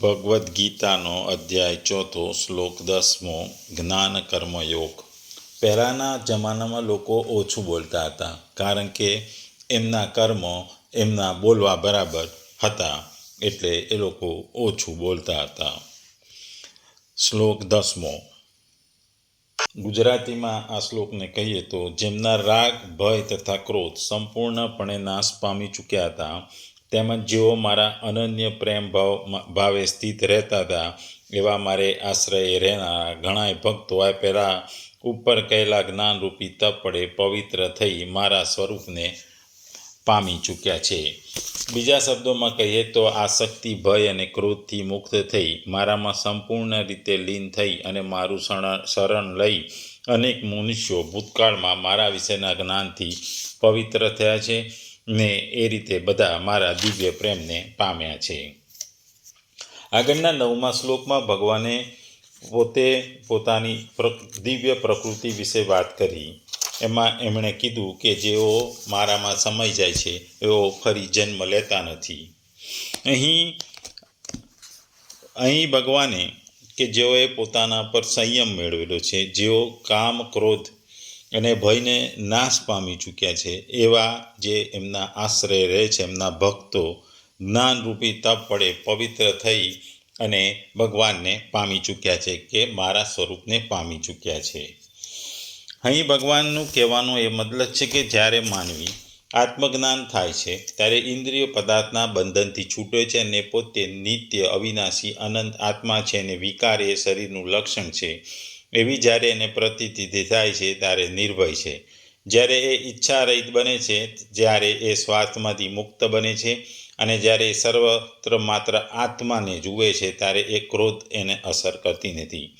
ભગવદ્ ગીતાનો અધ્યાય ચોથો શ્લોક દસમો જ્ઞાન કર્મયોગ પહેલાંના જમાનામાં લોકો ઓછું બોલતા હતા, કારણ કે એમના કર્મો એમના બોલવા બરાબર હતા, એટલે એ લોકો ઓછું બોલતા હતા. શ્લોક દસમો. ગુજરાતીમાં આ શ્લોકને કહીએ તો, જેમના રાગ, ભય તથા ક્રોધ સંપૂર્ણપણે નાશ પામી ચૂક્યા હતા તેમજ જેઓ મારા અનન્ય પ્રેમ ભાવ ભાવે સ્થિત રહેતા હતા, એવા મારે આશ્રય રહેનારા ઘણાય ભક્તો આ પહેલાં ઉપર કહેલા જ્ઞાનરૂપી તપ વડે પવિત્ર થઈ મારા સ્વરૂપને પામી ચૂક્યા છે. બીજા શબ્દોમાં કહીએ તો આસક્તિ ભય અને ક્રોધથી મુક્ત થઈ, મારામાં સંપૂર્ણ રીતે લીન થઈ અને મારું શરણ શરણ લઈ અનેક મનુષ્યો ભૂતકાળમાં મારા વિશેના જ્ઞાનથી પવિત્ર થયા છે. ને એ રીતે બધા મારા દિવ્ય પ્રેમને પામ્યા છે. આગળના નવમા શ્લોકમાં ભગવાને પોતે પોતાની દિવ્ય પ્રકૃતિ વિશે વાત કરી. એમાં એમણે કીધું કે જેઓ મારામાં સમય જાય છે, એઓ ફરી જન્મ લેતા નથી. અહીં અહીં ભગવાને કે જેઓએ પોતાના પર સંયમ મેળવેલો છે, જેઓ કામ, ક્રોધ અને ભયને નાશ પામી ચૂક્યા છે. એવા જે એમના આશ્રય રહે છે, એમના ભક્તો જ્ઞાનરૂપી તપ પડે પવિત્ર થઈ અને ભગવાનને પામી ચૂક્યા છે કે મારા સ્વરૂપને પામી ચૂક્યા છે. અહીં ભગવાનનું કહેવાનો એ મતલબ છે કે જ્યારે માનવી આત્મજ્ઞાન થાય છે, ત્યારે ઇન્દ્રિય પદાર્થના બંધનથી છૂટે છે અને પોતે નિત્ય અવિનાશી અનંત આત્મા છે અને વિકાર એ શરીરનું લક્ષણ છે. એવી જ્યારે એને પ્રતીતિ થાય છે ત્યારે નિર્ભય છે. જ્યારે એ ઈચ્છા રહિત બને છે, જ્યારે એ સ્વાર્થમાંથી મુક્ત બને છે અને જ્યારે એ સર્વત્ર માત્ર આત્માને જુએ છે ત્યારે એ ક્રોધ એને અસર કરતી નથી.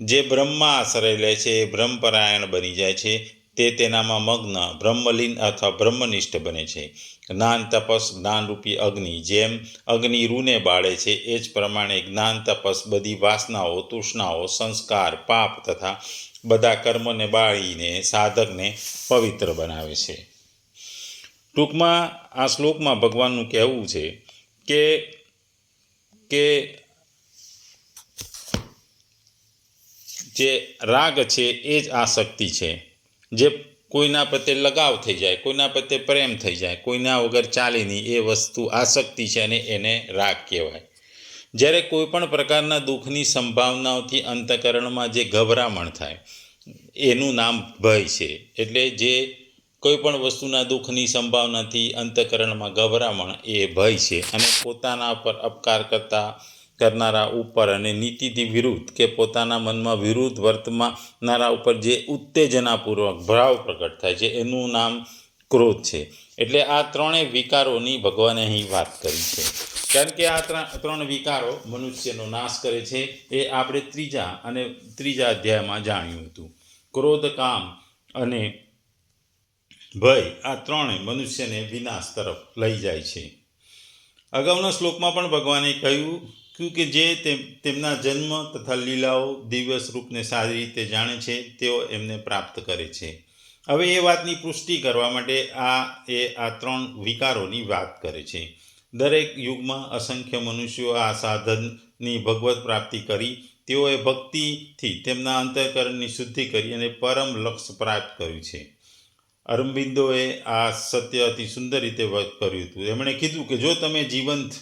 જે બ્રહ્મમાં આશ્રય લે છે એ બ્રહ્મપરાયણ બની જાય છે. તે તેનામાં મગ્ન, બ્રહ્મલીન અથવા બ્રહ્મનિષ્ઠ બને છે. જ્ઞાન તપસ જ્ઞાનરૂપી અગ્નિ. જેમ અગ્નિ રૂને બાળે છે, એ જ પ્રમાણે જ્ઞાન તપસ બધી વાસનાઓ, તૃષ્ણાઓ, સંસ્કાર, પાપ તથા બધા કર્મને બાળીને સાધકને પવિત્ર બનાવે છે. ટૂંકમાં આ શ્લોકમાં ભગવાનનું કહેવું છે કે કે જે રાગ છે, એ જ આ શક્તિ છે. જે કોઈના પ્રત્યે લગાવ થઈ જાય, કોઈના પ્રત્યે પ્રેમ થઈ જાય, કોઈના વગર ચાલે નહીં, એ વસ્તુ આસક્તિ છે અને એને રાગ કહેવાય. જ્યારે કોઈ પણ પ્રકારના દુઃખની સંભાવનાઓથી અંતકરણમાં જે ગભરામણ થાય, એનું નામ ભય છે. એટલે જે કોઈ પણ વસ્તુના દુઃખની સંભાવનાથી અંતકરણમાં ગભરામણ, એ ભય છે અને પોતાના પર અપકાર કરતા કરનારા ઉપર અને નીતિથી વિરુદ્ધ કે પોતાના મનમાં વિરુદ્ધ વર્તમાનારા ઉપર જે ઉત્તેજનાપૂર્વક ભાવ પ્રગટ થાય છે, એનું નામ ક્રોધ છે. એટલે આ ત્રણેય વિકારોની ભગવાને અહીં વાત કરી છે. કારણ કે આ ત્રણ વિકારો મનુષ્યનો નાશ કરે છે, એ આપણે ત્રીજા અને ત્રીજા અધ્યાયમાં જાણ્યું હતું. ક્રોધ, કામ અને ભય આ ત્રણેય મનુષ્યને વિનાશ તરફ લઈ જાય છે. અગાઉના શ્લોકમાં પણ ભગવાને કહ્યું કે જે તેમના જન્મ તથા લીલાઓ દિવ્ય સ્વરૂપને સારી રીતે જાણે છે, તેઓ એમને પ્રાપ્ત કરે છે. હવે એ વાતની પુષ્ટિ કરવા માટે આ, એ, આ ત્રણ વિકારોની વાત કરે છે. દરેક યુગમાં અસંખ્ય મનુષ્યો આ સાધનની ભગવત પ્રાપ્તિ કરી, તેઓએ ભક્તિથી તેમના અંતઃકરણની શુદ્ધિ કરી અને પરમ લક્ષ્ય પ્રાપ્ત કર્યું છે. અરવિંદોએ આ સત્ય અતિ સુંદર રીતે વ્યક્ત કર્યું હતું. એમણે કીધું કે જો તમે જીવંત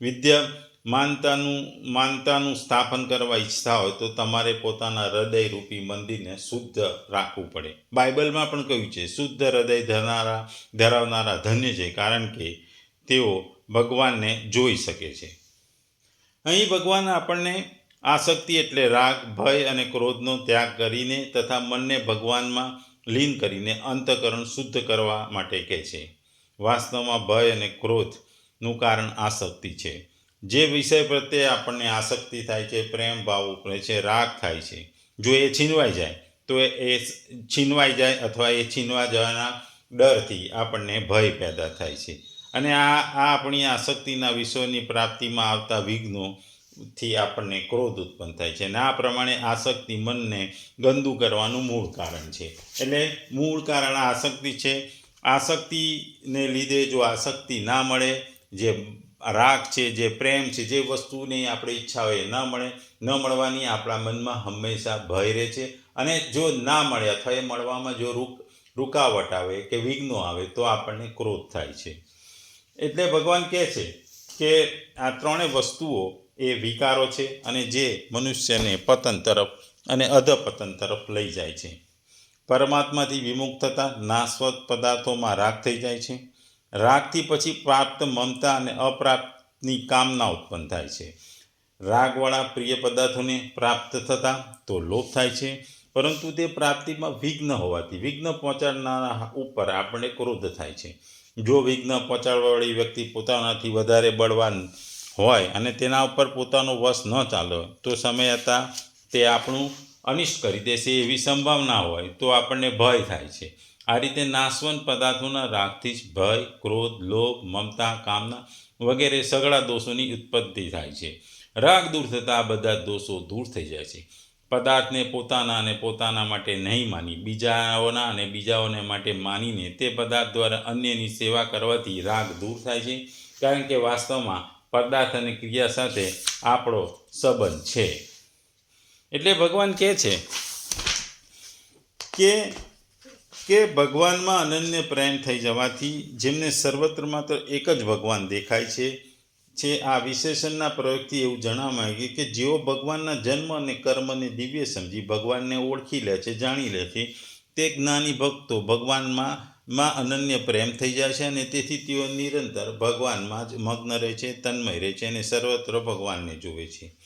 વિદ્યા માનતાનું માનતાનું સ્થાપન કરવા ઈચ્છતા હોય તો તમારે પોતાના હૃદયરૂપી મંદિરને શુદ્ધ રાખવું પડે. બાઇબલમાં પણ કહ્યું છે, શુદ્ધ હૃદય ધરનારા ધરાવનારા ધન્ય છે, કારણ કે તેઓ ભગવાનને જોઈ શકે છે. અહીં ભગવાન આપણને આસક્તિ એટલે રાગ, ભય અને ક્રોધનો ત્યાગ કરીને તથા મનને ભગવાનમાં લીન કરીને અંતકરણ શુદ્ધ કરવા માટે કહે છે. વાસ્તવમાં ભય અને ક્રોધનું કારણ આસક્તિ છે. જે વિષય પ્રત્યે આપણને આસક્તિ થાય છે, પ્રેમ ભાવ ઉપરે છે, રાગ થાય છે, જો એ છીનવાઈ જાય, તો એ છીનવાઈ જાય અથવા એ છીનવા જવાના ડરથી આપણને ભય પેદા થાય છે. અને આ આ આપણી આસક્તિના વિષયોની પ્રાપ્તિમાં આવતા વિઘ્નોથી આપણને ક્રોધ ઉત્પન્ન થાય છે. અને આ પ્રમાણે આસક્તિ મનને ગંદુ કરવાનું મૂળ કારણ છે. એટલે મૂળ કારણ આસક્તિ છે. આસક્તિને લીધે જો આસક્તિ ના મળે, જે રાગ છે, જે પ્રેમ છે, જે વસ્તુની આપણે ઈચ્છા હોય ન મળે, ન મળવાની આપણા મનમાં હંમેશા ભય રહે છે. અને જો ના મળે અથવા એ મળવામાં જો રૂક, રૂકાવટ આવે કે વિઘ્નો આવે તો આપણને ક્રોધ થાય છે. એટલે ભગવાન કહે છે કે આ ત્રણેય વસ્તુઓ એ વિકારો છે અને જે મનુષ્યને પતન તરફ અને અધપતન તરફ લઈ જાય છે. પરમાત્માથી વિમુખ થતાં નાશવત પદાર્થોમાં રાગ થઈ જાય છે. રાગથી પછી પ્રાપ્ત મમતા અને અપ્રાપ્તની કામના ઉત્પન્ન થાય છે. રાગવાળા પ્રિય પદાર્થોને પ્રાપ્ત થતાં તો લોભ થાય છે, પરંતુ તે પ્રાપ્તિમાં વિઘ્ન હોવાથી વિઘ્ન પહોંચાડનારા ઉપર આપણને ક્રોધ થાય છે. જો વિઘ્ન પહોંચાડવાવાળી વ્યક્તિ પોતાનાથી વધારે બળવાન હોય અને તેના ઉપર પોતાનો વશ ન ચાલે, તો સમય હતા તે આપણું અનિષ્ટ કરી દેશે એવી સંભાવના હોય તો આપણને ભય થાય છે. આ રીતે નાશવંત પદાર્થોના રાગથી જ ભય, ક્રોધ, લોભ, મમતા, કામના વગેરે સગળા દોષોની ઉત્પત્તિ થાય છે. રાગ દૂર થતાં બધા દોષો દૂર થઈ જાય છે. પદાર્થને પોતાના અને પોતાના માટે નહીં માની, બીજાઓના અને બીજાઓને માટે માનીને તે પદાર્થ દ્વારા અન્યની સેવા કરવાથી રાગ દૂર થાય છે. કારણ કે વાસ્તવમાં પદાર્થ અને ક્રિયા સાથે આપણો સંબંધ છે. એટલે ભગવાન કહે છે કે કે ભગવાનમાં અનન્ય પ્રેમ થઈ જવાથી જેમને સર્વત્ર માત્ર એક જ ભગવાન દેખાય છે છે આ વિશેષણના પ્રયોગથી એવું જણાવવામાં આવ્યું કે જેઓ ભગવાનના જન્મ અને કર્મને દિવ્ય સમજી ભગવાનને ઓળખી લે છે, જાણી લે છે, તે જ્ઞાની ભક્તો ભગવાનમાં માં અનન્ય પ્રેમ થઈ જાય છે અને તેથી તેઓ નિરંતર ભગવાનમાં જ મગ્ન રહે છે, તન્મય રહે છે અને સર્વત્ર ભગવાનને જુએ છે.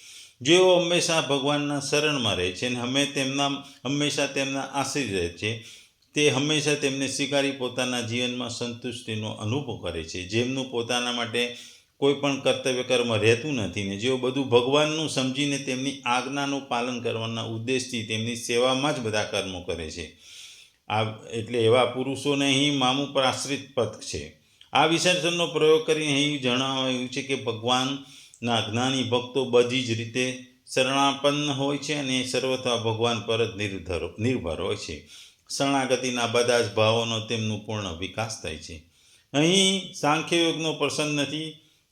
જેઓ હંમેશા ભગવાનના શરણમાં રહે છે અને હમે તેમના, હંમેશા તેમના આશ્રિત રહે છે તે હંમેશા તેમને સ્વીકારી પોતાના જીવનમાં સંતુષ્ટિનો અનુભવ કરે છે. જેમનું પોતાના માટે કોઈ પણ કર્તવ્ય કર્મ રહેતું નથી ને જેઓ બધું ભગવાનનું સમજીને તેમની આજ્ઞાનું પાલન કરવાના ઉદ્દેશથી તેમની સેવામાં જ બધા કર્મો કરે છે. આ એટલે એવા પુરુષોને અહીં મામું પર આશ્રિત પદ છે. આ વિસર્જનનો પ્રયોગ કરીને અહીં જણાવાયું છે કે ભગવાનના જ્ઞાની ભક્તો બધી જ રીતે શરણાપન્ન હોય છે અને સર્વથા ભગવાન પર જ નિર્ધર, નિર્ભર હોય છે. શરણાગતિના બધા જ ભાવોનો તેમનું પૂર્ણ વિકાસ થાય છે. અહીં સાંખ્યયોગનો પ્રસંગ નથી,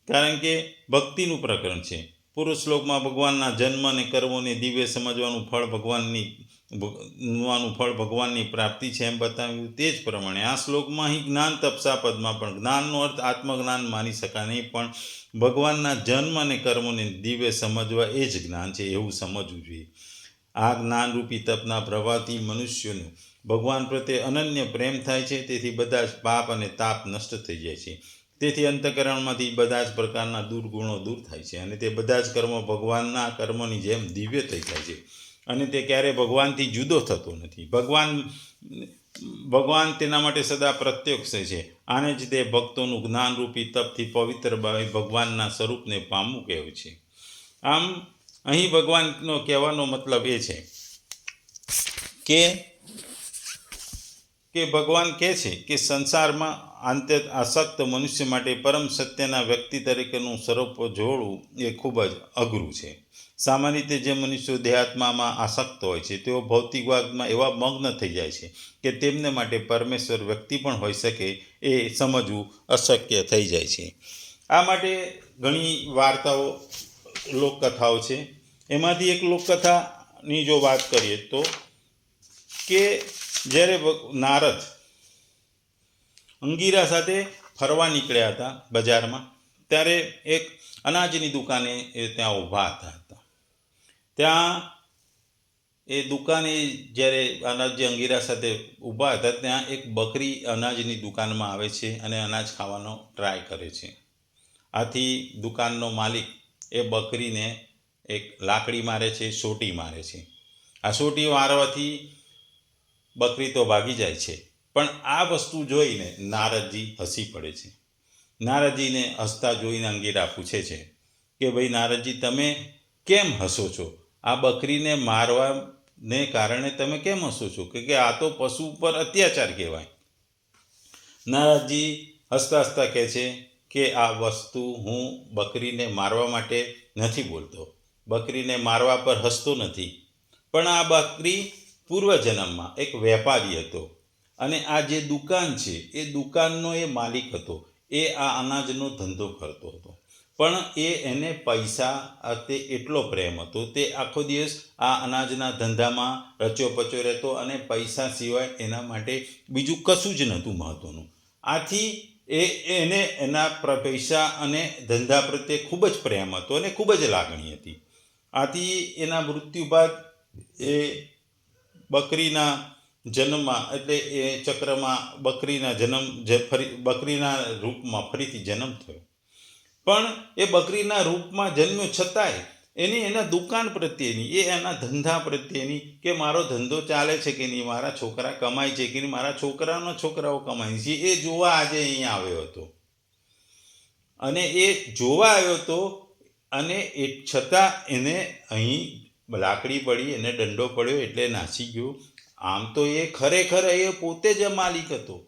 કારણ કે ભક્તિનું પ્રકરણ છે. પુરુષ શ્લોકમાં ભગવાનના જન્મ અને કર્મોને દિવ્ય સમજવાનું ફળ ભગવાનની નું ફળ ભગવાનની પ્રાપ્તિ છે એમ બતાવ્યું તે જ પ્રમાણે આ શ્લોકમાં અહીં જ્ઞાન તપસા પદમાં પણ જ્ઞાનનો અર્થ આત્મજ્ઞાન માની શકાય નહીં, પણ ભગવાનના જન્મ અને કર્મોને દિવ્ય સમજવા એ જ જ્ઞાન છે, એવું સમજવું જોઈએ. આ જ્ઞાનરૂપી તપના પ્રવાહથી મનુષ્યનું ભગવાન પ્રત્યે અનન્ય પ્રેમ થાય છે, તેથી બધા જ પાપ અને તાપ નષ્ટ થઈ જાય છે. તેથી અંતકરણમાંથી બધા જ પ્રકારના દુર્ગુણો દૂર થાય છે અને તે બધા જ કર્મો ભગવાનના કર્મોની જેમ દિવ્ય થઈ જાય છે. અને તે ક્યારેય ભગવાનથી જુદો થતો નથી. ભગવાન ભગવાન તેના માટે સદા પ્રત્યક્ષ છે. આને જ તે ભક્તોનું જ્ઞાનરૂપી તપથી પવિત્ર ભાવે ભગવાનના સ્વરૂપને પામવું કહેવું છે. આમ, અહીં ભગવાનનો કહેવાનો મતલબ એ છે કે કે ભગવાન કહે છે કે સંસારમાં અંતે આસક્ત મનુષ્ય માટે પરમ સત્યના વ્યક્તિ તરીકેનું સ્વરૂપ જોડવું એ ખૂબ જ અઘરું છે. સામાન્ય રીતે જે મનુષ્યો દેહાત્મામાં આસક્ત હોય છે, તેઓ ભૌતિકવાદમાં એવા મગ્ન થઈ જાય છે કે તેમને માટે પરમેશ્વર વ્યક્તિ પણ હોઈ શકે એ સમજવું અશક્ય થઈ જાય છે. આ માટે ઘણી વાર્તાઓ, લોકકથાઓ છે. એમાંથી એક લોકકથાની જો વાત કરીએ તો કે જ્યારે નારદ અંગીરા સાથે ફરવા નીકળ્યા હતા બજારમાં, ત્યારે એક અનાજની દુકાને એ ત્યાં ઊભા હતા. ત્યાં એ દુકાને જ્યારે અનાજ અંગીરા સાથે ઊભા હતા, ત્યાં એક બકરી અનાજની દુકાનમાં આવે છે અને અનાજ ખાવાનો ટ્રાય કરે છે. આથી દુકાનનો માલિક એ બકરીને એક લાકડી મારે છે, સોટી મારે છે. આ સોટી મારવાથી બકરી તો ભાગી જાય છે. પણ આ વસ્તુ જોઈને નારદજી હસી પડે છે. નારદજીને હસતા જોઈને અંગીરા પૂછે છે કે ભાઈ નારદજી, તમે કેમ હસો છો? આ બકરીને મારવાને કારણે તમે કેમ હસો છો? કે આ તો પશુ ઉપર અત્યાચાર કહેવાય. નારદજી હસતા હસતા કહે છે કે આ વસ્તુ હું બકરીને મારવા માટે નથી બોલતો. બકરીને મારવા પર હસતો નથી. પણ આ બકરી પૂર્વજન્મમાં એક વેપારી હતો અને આ જે દુકાન છે, એ દુકાનનો એ માલિક હતો. એ આ અનાજનો ધંધો કરતો હતો. પણ એ એને પૈસા તે એટલો પ્રેમ હતો. તે આખો દિવસ આ અનાજના ધંધામાં રચ્યો પચ્યો રહેતો અને પૈસા સિવાય એના માટે બીજું કશું જ નહોતું મહત્વનું. આથી એ એને એના પૈસા અને ધંધા પ્રત્યે ખૂબ જ પ્રેમ હતો અને ખૂબ જ લાગણી હતી. આથી એના મૃત્યુ બાદ એ બકરીના જન્મમાં, એટલે એ ચક્રમાં બકરીના જન્મ, જે ફરી, બકરીના રૂપમાં ફરીથી જન્મ થયો. પણ એ બકરીના રૂપમાં જન્મ્યો છતાંય એની એના દુકાન પ્રત્યેની, એ એના ધંધા પ્રત્યેની કે મારો ધંધો ચાલે છે કે નહીં, મારા છોકરા કમાય છે કે નહીં, મારા છોકરાના છોકરાઓ કમાય છે, એ જોવા આજે અહીંયા આવ્યો હતો. અને એ જોવા આવ્યો હતો અને એ છતાં એને અહીં લાકડી પડી, એને દંડો પડ્યો એટલે નાસી ગયો. આમ તો એ ખરેખર એ પોતે જ માલિક હતો.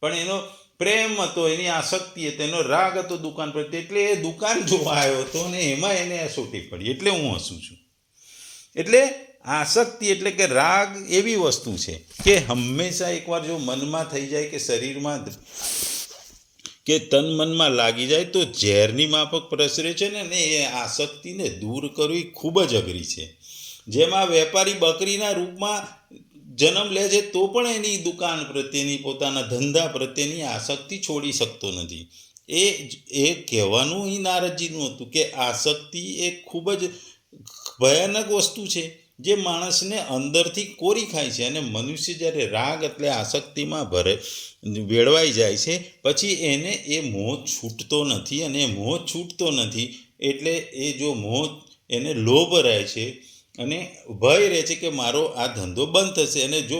પણ એનો પ્રેમ હતો, એની આસક્તિ હતી, એનો રાગ હતો દુકાન પર એટલે એ દુકાન જોવા આવ્યો હતો અને એમાં એને સોટી પડી, એટલે હું હસું છું. એટલે આસક્તિ એટલે કે રાગ એવી વસ્તુ છે કે હંમેશા એકવાર જો મનમાં થઈ જાય કે શરીરમાં કે તન મનમાં લાગી જાય તો ઝેરની માફક પ્રસરે છે ને એ આસક્તિને દૂર કરવી ખૂબ જ અઘરી છે. જેમાં વેપારી બકરીના રૂપમાં જન્મ લે છે, તો પણ એની દુકાન પ્રત્યેની, પોતાના ધંધા પ્રત્યેની આસક્તિ છોડી શકતો નથી. એ એ કહેવાનું અહીં નારદજીનું હતું કે આસક્તિ એ ખૂબ જ ભયાનક વસ્તુ છે. જે માણસને અંદરથી કોરી ખાય છે અને મનુષ્ય જ્યારે રાગ એટલે આસક્તિમાં ભરે વેળવાઈ જાય છે, પછી એને એ મોહ છૂટતો નથી અને મોહ છૂટતો નથી એટલે એ જો મોહ એને લોભ રહે છે અને ભય રહે છે કે મારો આ ધંધો બંધ થશે અને જો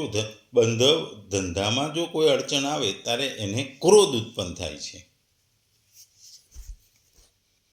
બંધ ધંધામાં જો કોઈ અડચણ આવે, ત્યારે એને ક્રોધ ઉત્પન્ન થાય છે.